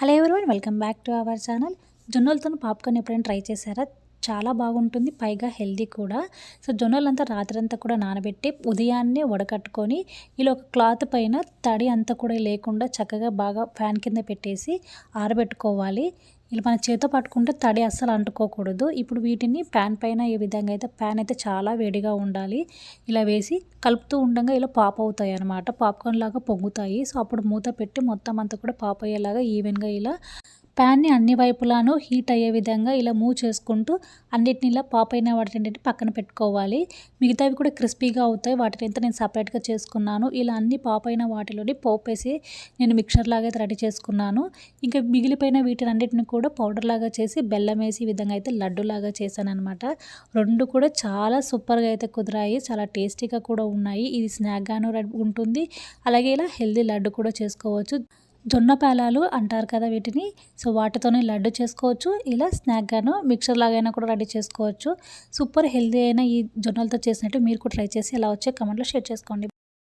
Hello everyone welcome back to our channel. జొన్నలతో popcorn ఎప్పుడైనా try చేశారా? చాలా బాగుంటుంది పైగా హెల్దీ కూడా. సో జొన్నలంతా రాత్రంతా కూడా నానబెట్టి ఉదయాన్నే వడకట్టుకొని ఇలా ఒక క్లాత్ పైన తడి అంతా కూడా లేకుండా చక్కగా బాగా ఫ్యాన్ కింద పెట్టేసి ఆరబెట్టుకోవాలి. ఇలా మన చేతితో పట్టుకుంటే తడి అస్సలు అంటుకోకూడదు. ఇప్పుడు వీటిని ప్యాన్ పైన ఈ విధంగా అయితే ప్యాన్ అయితే చాలా వేడిగా ఉండాలి. ఇలా వేసి కలుపుతూ ఉండగా ఇలా పాప్ అవుతాయి అనమాట పాప్కార్న్ లాగా పొంగుతాయి. సో అప్పుడు మూత పెట్టి మొత్తం అంతా కూడా పాప్ అయ్యేలాగా ఈవెన్గా ఇలా ప్యాన్ని అన్ని వైపులాను హీట్ అయ్యే విధంగా ఇలా మూవ్ చేసుకుంటూ అన్నిటిని ఇలా పాప్ అయిన వాటిని పక్కన పెట్టుకోవాలి. మిగతావి కూడా క్రిస్పీగా అవుతాయి. వాటిని అంతా నేను సపరేట్గా చేసుకున్నాను. ఇలా అన్ని పాప్ అయిన వాటిలోని పోపు వేసి నేను మిక్సర్ లాగా అయితే రెడీ చేసుకున్నాను. ఇంకా మిగిలిపోయిన వీటిని అన్నిటిని కూడా పౌడర్ లాగా చేసి బెల్లం వేసి విధంగా అయితే లడ్డు లాగా చేశాను అనమాట రెండు కూడా చాలా సూపర్గా అయితే కుదిరాయి. చాలా టేస్టీగా కూడా ఉన్నాయి. ఇది స్నాక్గాను ఉంటుంది. అలాగే ఇలా హెల్దీ లడ్డు కూడా చేసుకోవచ్చు. జొన్న పేలాలు అంటారు కదా వీటిని. సో వాటితోనే లడ్డు చేసుకోవచ్చు. ఇలా స్నాక్గాను మిక్సర్ లాగైనా కూడా రెడీ చేసుకోవచ్చు. సూపర్ హెల్దీ అయిన ఈ జొన్నలతో చేసినట్టు మీరు కూడా ట్రై చేసి ఎలా వచ్చే కమెంట్లో షేర్ చేసుకోండి.